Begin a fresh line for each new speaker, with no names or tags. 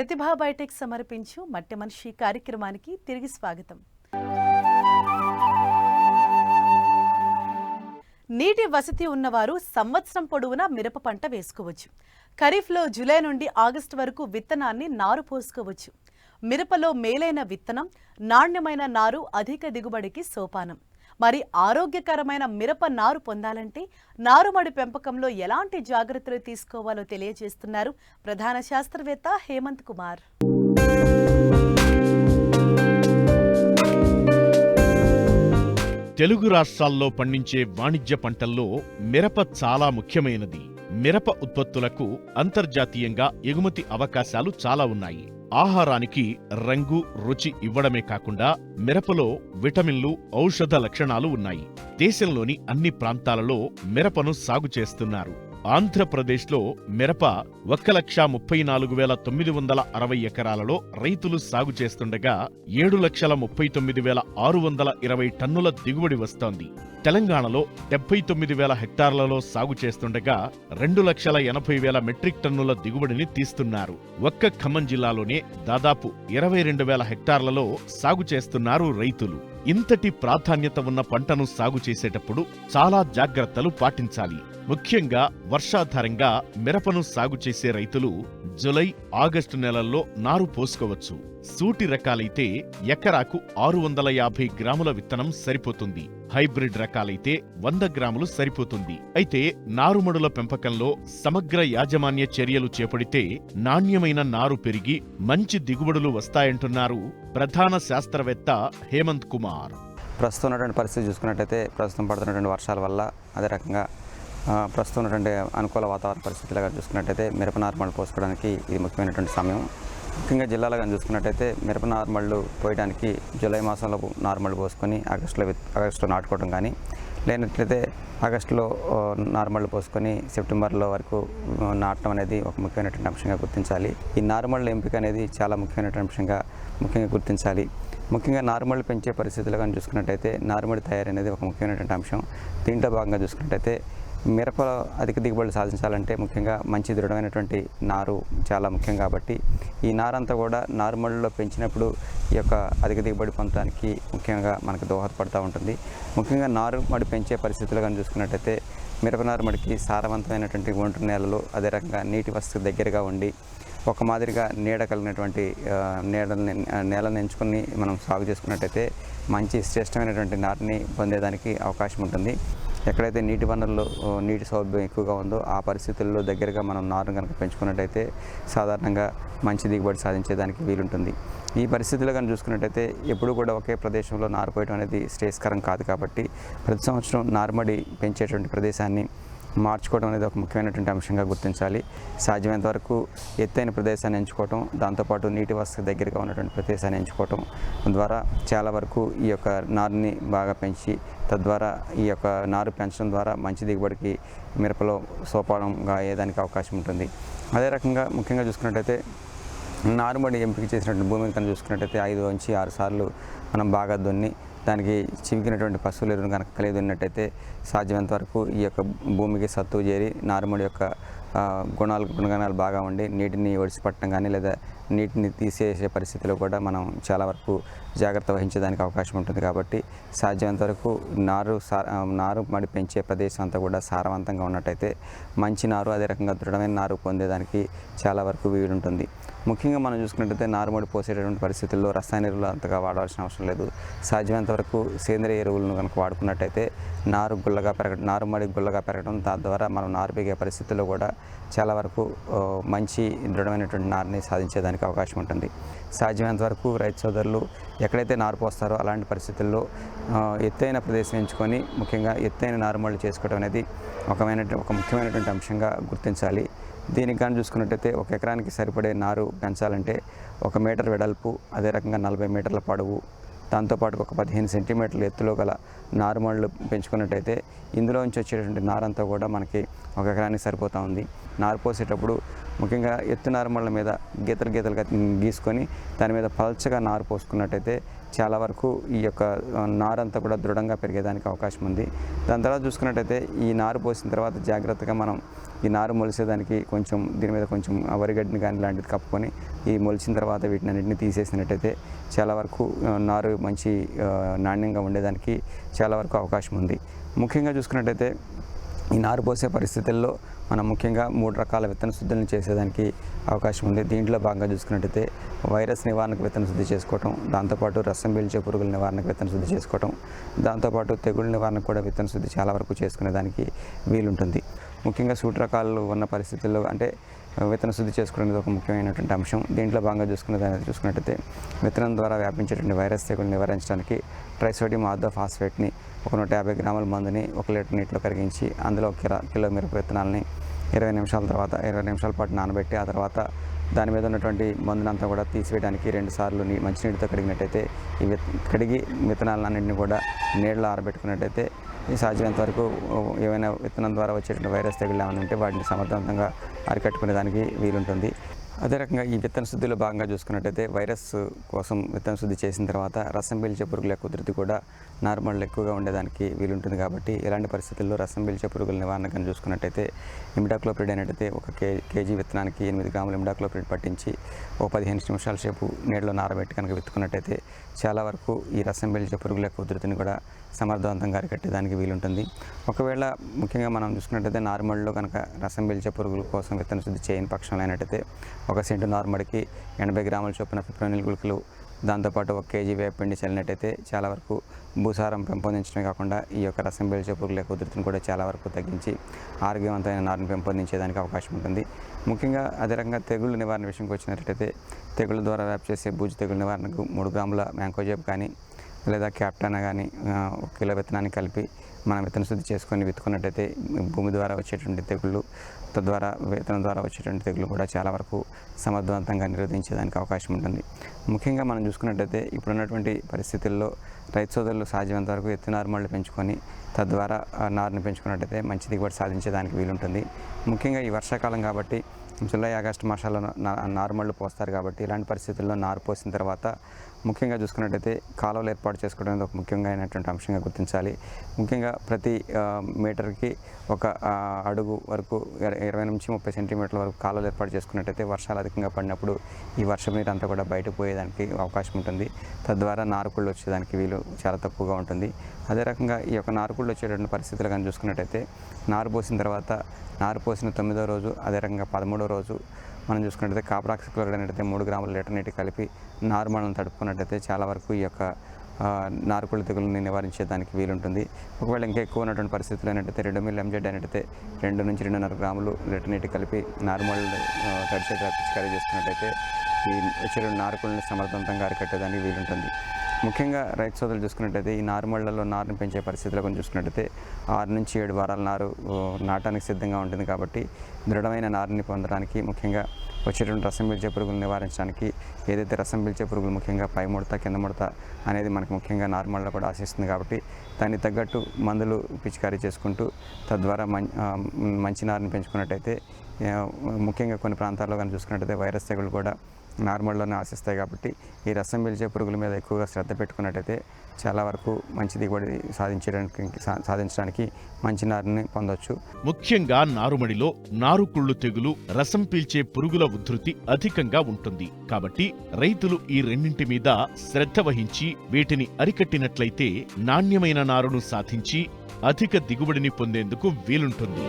ప్రతిభా Biotech సమర్పించు మట్టి మనిషి కార్యక్రమానికి తిరిగి స్వాగతం. నీటి వసతి ఉన్నవారు సంవత్సరం పొడవునా మిరప పంట వేసుకోవచ్చు. ఖరీఫ్లో జూలై నుండి ఆగస్టు వరకు విత్తనాన్ని నారు పోసుకోవచ్చు. మిరపలో మేలైన విత్తనం నాణ్యమైన నారు అధిక దిగుబడికి సోపానం. మరి ఆరోగ్యకరమైన మిరప నారు పొందాలంటే నారుమడి పెంపకంలో ఎలాంటి జాగ్రత్తలు తీసుకోవాలో తెలియజేస్తున్నారు ప్రధాన శాస్త్రవేత్త హేమంత్ కుమార్.
తెలుగు రాష్ట్రాల్లో పండించే వాణిజ్య పంటల్లో మిరప చాలా ముఖ్యమైనది. మిరప ఉత్పత్తులకు అంతర్జాతీయంగా ఎగుమతి అవకాశాలు చాలా ఉన్నాయి. ఆహారానికి రంగు రుచి ఇవ్వడమే కాకుండా మిరపలో విటమిన్లు ఔషధ లక్షణాలు ఉన్నాయి. దేశంలోని అన్ని ప్రాంతాలలో మిరపను సాగు చేస్తున్నారు. ఆంధ్రప్రదేశ్లో మిరప ఒక్క లక్ష ముప్పై నాలుగు వేల తొమ్మిది వందల అరవై ఎకరాలలో రైతులు సాగు చేస్తుండగా ఏడు లక్షల ముప్పై తొమ్మిది వేల ఆరు వందల ఇరవై టన్నుల దిగుబడి వస్తోంది. తెలంగాణలో డెబ్బై తొమ్మిది వేల హెక్టార్లలో సాగు చేస్తుండగా రెండు లక్షల ఎనభై వేల మెట్రిక్ టన్నుల దిగుబడిని తీస్తున్నారు. ఒక్క ఖమ్మం జిల్లాలోనే దాదాపు ఇరవై రెండు వేల హెక్టార్లలో సాగు చేస్తున్నారు రైతులు. ఇంతటి ప్రాధాన్యత ఉన్న పంటను సాగు చేసేటప్పుడు చాలా జాగ్రత్తలు పాటించాలి. ముఖ్యంగా వర్షాధారంగా మిరపను సాగు చేసే రైతులు జులై ఆగస్టు నెలల్లో నారు పోసుకోవచ్చు. సూటి రకాలైతే ఎకరాకు ఆరు వందల యాభై గ్రాముల విత్తనం సరిపోతుంది. హైబ్రిడ్ రకాలైతే వంద గ్రాములు సరిపోతుంది. అయితే నారుమడుల పెంపకంలో సమగ్ర యాజమాన్య చర్యలు చేపడితే నాణ్యమైన నారు పెరిగి మంచి దిగుబడులు వస్తాయంటున్నారు ప్రధాన శాస్త్రవేత్త హేమంత్ కుమార్.
ప్రస్తుతం ఉన్నటువంటి పరిస్థితి చూసుకున్నట్టయితే ప్రస్తుతం పడుతున్నటువంటి వర్షాల వల్ల అదే రకంగా ప్రస్తుతం ఉన్నటువంటి అనుకూల వాతావరణ పరిస్థితులుగా చూసుకున్నట్టయితే మిరప నారుమడులు పోసుకోవడానికి ఇది ముఖ్యమైనటువంటి సమయం. ముఖ్యంగా జిల్లాలో కానీ చూసుకున్నట్టయితే మిరప నార్మళ్ళు పోయడానికి జూలై మాసంలో నార్మల్ పోసుకొని ఆగస్టులో ఆగస్టులో నాటుకోవడం కానీ లేనట్లయితే ఆగస్టులో నార్మల్ పోసుకొని సెప్టెంబర్లో వరకు నాటడం అనేది ఒక ముఖ్యమైనటువంటి అంశంగా గుర్తించాలి. ఈ నార్మల్ ఎంపిక అనేది చాలా ముఖ్యమైనటువంటి అంశంగా ముఖ్యంగా గుర్తించాలి. ముఖ్యంగా నార్మల్ పెంచే పరిస్థితులు కానీ చూసుకున్నట్టయితే నార్మల్ తయారీ అనేది ఒక ముఖ్యమైనటువంటి అంశం. దీంట్లో భాగంగా చూసుకున్నట్టయితే మిరపలో అధిక దిగుబడులు సాధించాలంటే ముఖ్యంగా మంచి దృఢమైనటువంటి నారు చాలా ముఖ్యం కాబట్టి ఈ నారంతా కూడా నారుమడిలో పెంచినప్పుడు ఈ యొక్క అధిక దిగుబడి పొందడానికి ముఖ్యంగా మనకు దోహదపడుతూ ఉంటుంది. ముఖ్యంగా నారుమడి పెంచే పరిస్థితులు కానీ చూసుకున్నట్టయితే మిరప నారుమడికి సారవంతమైనటువంటి ఒంటరి నేలలు అదే రకంగా నీటి వసతి దగ్గరగా ఉండి ఒక మాదిరిగా నీడ కలిగినటువంటి నీడని నేలను ఎంచుకొని మనం సాగు చేసుకున్నట్టయితే మంచి శ్రేష్టమైనటువంటి నారిని పొందేదానికి అవకాశం ఉంటుంది. ఎక్కడైతే నీటి వనరులు నీటి సౌలభ్యం ఎక్కువగా ఉందో ఆ పరిస్థితుల్లో దగ్గరగా మనం నారును కనుక పెంచుకున్నట్టయితే సాధారణంగా మంచి దిగుబడి సాధించేదానికి వీలుంటుంది. ఈ పరిస్థితుల్లో కనుక చూసుకున్నట్టయితే ఎప్పుడు కూడా ఒకే ప్రదేశంలో నారు పోయడం అనేది శ్రేయస్కరం కాదు కాబట్టి ప్రతి సంవత్సరం నారుమడి పెంచేటువంటి ప్రదేశాన్ని మార్చుకోవడం అనేది ఒక ముఖ్యమైనటువంటి అంశంగా గుర్తించాలి. సాధ్యమైనంత వరకు ఎత్తైన ప్రదేశాన్ని ఎంచుకోవటం దాంతోపాటు నీటి వసతి దగ్గరగా ఉన్నటువంటి ప్రదేశాన్ని ఎంచుకోవటం ద్వారా చాలా వరకు ఈ యొక్క నారుని బాగా పెంచి తద్వారా ఈ యొక్క నారు పెంచడం ద్వారా మంచి దిగుబడికి మిరపలో సోపానంగా అయ్యేదానికి అవకాశం ఉంటుంది. అదే రకంగా ముఖ్యంగా చూసుకున్నట్టయితే నారుమడి ఎంపిక చేసినటువంటి భూమిని కనుక చూసుకున్నట్టయితే ఐదు నుంచి ఆరు సార్లు మనం బాగా దున్ని దానికి చివికినటువంటి పశువులు ఎరువును కనుక కలిగి ఉన్నట్టయితే సాధ్యమైనంత వరకు ఈ యొక్క భూమికి సత్తు చేరి నారుమడి యొక్క గుణాలు గుణగణాలు బాగా ఉండి నీటిని ఒడిసిపట్టడం కానీ లేదా నీటిని తీసేసే పరిస్థితిలో కూడా మనం చాలా వరకు జాగ్రత్త వహించడానికి అవకాశం ఉంటుంది కాబట్టి సాధ్యమైనంత వరకు నారు సా నారు మడి పెంచే ప్రదేశం అంతా కూడా సారవంతంగా ఉన్నట్టయితే మంచి నారు అదే రకంగా దృఢమైన నారు పొందేదానికి చాలా వరకు వీలుంటుంది. ముఖ్యంగా మనం చూసుకున్నట్టయితే నారుమడి పోసేటటువంటి పరిస్థితుల్లో రసాయన ఎరువులు అంతగా వాడాల్సిన అవసరం లేదు. సాధ్యమైనంత వరకు సేంద్రియ ఎరువులను కనుక వాడుకున్నట్టయితే నారు గుల్లగా పెరగడం నారుమడి గుల్లగా పెరగడం తద్వారా మనం నారు పెరిగే పరిస్థితుల్లో కూడా చాలా వరకు మంచి దృఢమైనటువంటి నారుని సాధించేదానికి అవకాశం ఉంటుంది. సాధ్యమైనంత వరకు రైతు సోదరులు ఎక్కడైతే నారు పోస్తారో అలాంటి పరిస్థితుల్లో ఎత్తైన ప్రదేశం ఎంచుకొని ముఖ్యంగా ఎత్తైన నారుమళ్ళు చేసుకోవడం అనేది ఒకమైన ఒక ముఖ్యమైనటువంటి అంశంగా గుర్తించాలి. దీనికి కానీ చూసుకున్నట్టయితే ఒక ఎకరానికి సరిపడే నారు పెంచాలంటే ఒక మీటర్ వెడల్పు అదే రకంగా నలభై మీటర్ల పొడవు దాంతోపాటు ఒక పదిహేను సెంటీమీటర్ల ఎత్తులో గల నారుమళ్ళు పెంచుకున్నట్టయితే ఇందులో నుంచి వచ్చేటువంటి నారంతా కూడా మనకి ఒక ఎకరానికి సరిపోతూ ఉంది. నారు పోసేటప్పుడు ముఖ్యంగా ఎత్తు నారుమళ్ళ మీద గీతలు గీతలుగా గీసుకొని దాని మీద పల్చగా నారు పోసుకున్నట్టయితే చాలా వరకు ఈ యొక్క నారంతా కూడా దృఢంగా పెరిగేదానికి అవకాశం ఉంది. దాని తర్వాత చూసుకున్నట్టయితే ఈ నారు పోసిన తర్వాత జాగ్రత్తగా మనం ఈ నారు మొలిసేదానికి కొంచెం దీని మీద కొంచెం వరిగడ్డిని కానీ లాంటిది కప్పుకొని ఈ మొలిచిన తర్వాత వీటిని అన్నింటిని తీసేసినట్టయితే చాలా వరకు నారు మంచి నాణ్యంగా ఉండేదానికి చాలా వరకు అవకాశం ఉంది. ముఖ్యంగా చూసుకున్నట్టయితే ఈ నారు పోసే పరిస్థితుల్లో మనం ముఖ్యంగా మూడు రకాల విత్తన శుద్ధులను చేసేదానికి అవకాశం ఉంది. దీంట్లో భాగంగా చూసుకున్నట్టయితే వైరస్ నివారణకు విత్తన శుద్ధి చేసుకోవటం దాంతోపాటు రసం పీల్చే పురుగుల నివారణకు విత్తన శుద్ధి చేసుకోవటం దాంతోపాటు తెగుళ్ళ నివారణకు కూడా విత్తన శుద్ధి చాలా వరకు చేసుకునేదానికి వీలుంటుంది. ముఖ్యంగా సూట్ రకాలు ఉన్న పరిస్థితుల్లో అంటే విత్తన శుద్ధి చేసుకోవడానికి ఒక ముఖ్యమైనటువంటి అంశం. దీంట్లో భాగంగా చూసుకున్న దాని చూసుకున్నట్టయితే విత్తనం ద్వారా వ్యాపించేటువంటి వైరస్ తెగులు నివారించడానికి ట్రైసోడియం ఆర్థో ఫాస్ఫేట్ని ఒక నూట యాభై గ్రాముల మందుని ఒక లీటర్ నీటిలో కరిగించి అందులో కిలో మిరప విత్తనాలని ఇరవై నిమిషాల తర్వాత ఇరవై నిమిషాల పాటు నానబెట్టి ఆ తర్వాత దాని మీద ఉన్నటువంటి మందునంతా కూడా తీసివేయడానికి రెండు సార్లు నీ మంచినీటితో కడిగినట్టయితే ఈ విత్ కడిగి విత్తనాలన్నింటినీ కూడా నీళ్ళలో ఆరబెట్టుకున్నట్టయితే సాధ్యమైనంత వరకు ఏమైనా విత్తనం ద్వారా వచ్చేటువంటి వైరస్ తెగులు ఏమైనా ఉంటే వాటిని సమర్థవంతంగా అరికట్టుకునే దానికి వీలుంటుంది. అదే రకంగా ఈ విత్తన శుద్ధిలో భాగంగా చూసుకున్నట్టయితే వైరస్ కోసం విత్తన శుద్ధి చేసిన తర్వాత రసం పీల్చే పురుగుల కుదిరితి కూడా నార్మల్ ఎక్కువగా ఉండేదానికి వీలుంటుంది కాబట్టి ఇలాంటి పరిస్థితుల్లో రసం పీల్చే పురుగుల నివారణ కానీ చూసుకున్నట్టయితే ఇమిడాక్లోప్రిడ్ అయినట్టయితే ఒక కే కేజీ విత్తనానికి ఎనిమిది గ్రాముల ఇమిడాక్లోప్రిడ్ పట్టించి ఒక పదిహేను నిమిషాల సేపు నీళ్ళలో నారబెట్టి కనుక విత్తుకున్నట్టయితే చాలా వరకు ఈ రసం పీల్చే పురుగుల కుదిరితిని ఉధృతిని కూడా సమర్థవంతంగా అరికట్టేదానికి వీలుంటుంది. ఒకవేళ ముఖ్యంగా మనం చూసుకున్నట్టయితే నార్మల్లో కనుక రసం పీల్చే పురుగుల కోసం విత్తన శుద్ధి చేయని పక్షంలో అయినట్టయితే ఒక సెంటు నార్మల్కి ఎనభై గ్రాముల చొప్పున ఫిప్రోనిల్ గుళికలు దాంతోపాటు ఒక కేజీ వేపిండి చల్లినట్టయితే చాలా వరకు భూసారం పెంపొందించడమే కాకుండా ఈ యొక్క రసం పీల్చే లేక యొక్క ఉధృతిని కూడా చాలా వరకు తగ్గించి ఆరోగ్యవంతమైన నారుని పెంపొందించేదానికి అవకాశం ఉంటుంది. ముఖ్యంగా అదే రకంగా తెగుళ్ళ నివారణ విషయంకి వచ్చినట్టయితే తెగుళ్ళ ద్వారా వ్యాప్తి చేసే బూజు తెగుళ్ళ నివారణకు మూడు గ్రాముల మ్యాంకోజేబ్ కానీ లేదా క్యాప్టన్ కానీ ఒక కిలో విత్తనాన్ని కలిపి మనం విత్తన శుద్ధి చేసుకొని విత్తుకున్నట్టయితే భూమి ద్వారా వచ్చేటువంటి తెగుళ్ళు తద్వారా విత్తనం ద్వారా వచ్చేటువంటి తెగులు కూడా చాలా వరకు సమర్థవంతంగా నిరోధించేదానికి అవకాశం ఉంటుంది. ముఖ్యంగా మనం చూసుకున్నట్టయితే ఇప్పుడున్నటువంటి పరిస్థితుల్లో రైతు సోదరులు సాధ్యమైనంత వరకు ఎత్తు నారుమళ్ళు పెంచుకొని తద్వారా నారుని పెంచుకున్నట్టయితే మంచి దిగుబడి సాధించేదానికి వీలుంటుంది. ముఖ్యంగా ఈ వర్షాకాలం కాబట్టి జూలై ఆగస్టు మాసాల్లో నా- నారుమళ్ళు పోస్తారు కాబట్టి ఇలాంటి పరిస్థితుల్లో నారు పోసిన తర్వాత ముఖ్యంగా చూసుకున్నట్టయితే కాలువలు ఏర్పాటు చేసుకోవడం అనేది ఒక అయినటువంటి అంశంగా గుర్తించాలి. ముఖ్యంగా ప్రతి మీటర్కి ఒక అడుగు వరకు ఇరవై నుంచి ముప్పై సెంటీమీటర్ల వరకు కాలువలు ఏర్పాటు చేసుకున్నట్టయితే వర్షాలు అధికంగా పడినప్పుడు ఈ వర్షం నీరు అంతా కూడా బయటకు పోయేదానికి అవకాశం ఉంటుంది. తద్వారా నారుకుళ్ళు వచ్చేదానికి వీలు చాలా తక్కువగా ఉంటుంది. అదే రకంగా ఈ యొక్క నారుకుళ్ళు వచ్చేటువంటి పరిస్థితులు కానీ చూసుకున్నట్టయితే నారు పోసిన తర్వాత నారు పోసిన తొమ్మిదో రోజు అదే రకంగా పదమూడో రోజు మనం చూసుకున్నట్టయితే కాపరాక్సి క్లోరైడ్ మూడు గ్రాముల లీటర్ నీటి కలిపి నారు తడుపుకున్నట్టయితే చాలా వరకు ఈ యొక్క నారుకుళ్ళ నారుకుళ్ళు తెగులని నివారించేదానికి వీలుంటుంది. ఒకవేళ ఇంకా ఎక్కువ ఉన్నటువంటి పరిస్థితులు ఏంటంటే రెండు మిల్ ఎంజెడ్ అనేటైతే రెండు నుంచి రెండున్నర గ్రాములు లీటర్ నీటి కలిపి నార్మల్ తడిచేట పిచికారీ చేసుకున్నట్టయితే ఈ చెరువు నారుకుళ్ళని సమర్థవంతంగా అరికట్టేదానికి వీలుంటుంది. ముఖ్యంగా రైతు సోదరులు చూసుకున్నట్టయితే ఈ నారుమళ్ళలో నారుని పెంచే పరిస్థితులు కొంచెం చూసుకున్నట్టయితే ఆరు నుంచి ఏడు వారాల నారు నాటానికి సిద్ధంగా ఉంటుంది కాబట్టి దృఢమైన నారుని పొందడానికి ముఖ్యంగా వచ్చేటువంటి రసం పీల్చే పురుగులు నివారించడానికి ఏదైతే రసం పీల్చే పురుగులు ముఖ్యంగా పై ముడత కింద ముడత అనేది మనకు ముఖ్యంగా నార్మల్లో కూడా ఆశిస్తుంది కాబట్టి దానికి తగ్గట్టు మందులు పిచికారీ చేసుకుంటూ తద్వారా మం మంచి నారుని పెంచుకున్నట్టయితే ముఖ్యంగా కొన్ని ప్రాంతాల్లో కానీ చూసుకున్నట్టయితే వైరస్ తెగులు కూడా నార్మల్లోనే ఆశిస్తాయి కాబట్టి ఈ రసం పీల్చే పురుగుల మీద ఎక్కువగా శ్రద్ధ పెట్టుకున్నట్టయితే చాలా వరకు మంచి దిగుబడి సాధించడానికి సా- సాధించడానికి మంచి నారుని పొందొచ్చు.
ముఖ్యంగా నారుమడిలో నారుకుళ్ళు తెగులు రసం పీల్చే పురుగుల ఉధృతి అధికంగా ఉంటుంది. కాబట్టి రైతులు ఈ రెండింటి మీద శ్రద్ధ వహించి వీటిని అరికట్టినట్లయితే నాణ్యమైన నారును సాధించి అధిక దిగుబడిని పొందేందుకు వీలుంటుంది.